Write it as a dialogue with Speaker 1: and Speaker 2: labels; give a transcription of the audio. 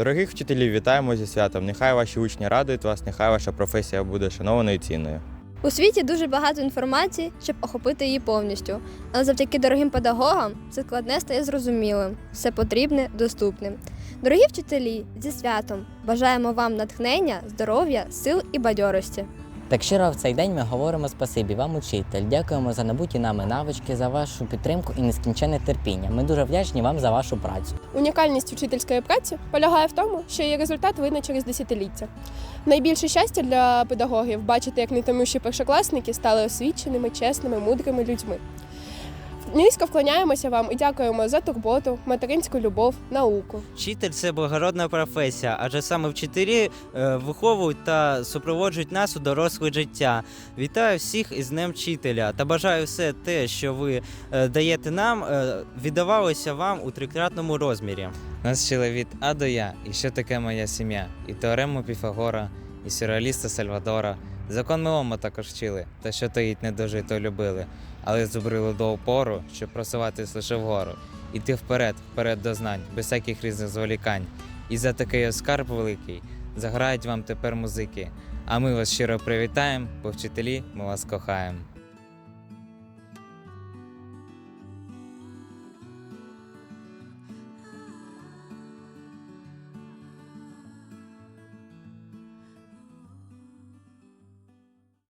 Speaker 1: Дорогих вчителів, вітаємо зі святом. Нехай ваші учні радують вас, нехай ваша професія буде шанованою і цінною.
Speaker 2: У світі дуже багато інформації, щоб охопити її повністю. Але завдяки дорогим педагогам це складне стає зрозумілим, все потрібне доступним. Дорогі вчителі, зі святом бажаємо вам натхнення, здоров'я, сил і бадьорості.
Speaker 3: Так щиро в цей день ми говоримо спасибі вам, учитель. Дякуємо за набуті нами навички, за вашу підтримку і нескінченне терпіння. Ми дуже вдячні вам за вашу працю.
Speaker 4: Унікальність учительської праці полягає в тому, що її результат видно через десятиліття. Найбільше щастя для педагогів бачити, як нетомющі першокласники стали освіченими, чесними, мудрими людьми. Низько вклоняємося вам і дякуємо за турботу, материнську любов, науку.
Speaker 5: Вчитель це благородна професія, адже саме вчителі е, виховують та супроводжують нас у доросле життя. Вітаю всіх із Днем вчителя та бажаю все те, що ви е, даєте нам, е, віддавалося вам у трикратному розмірі.
Speaker 6: Нас вчили від А до Я, і що таке моя сім'я, і теорему Піфагора, і сюрреаліста Сальвадора. Закон Мелома також вчили, та що таїть недожито любили, але зубрили до опору, щоб просуватись лише вгору. Іти вперед, вперед до знань, без всяких різних зволікань. І за такий оскарб великий заграють вам тепер музики. А ми вас щиро привітаємо, бо вчителі ми вас кохаємо.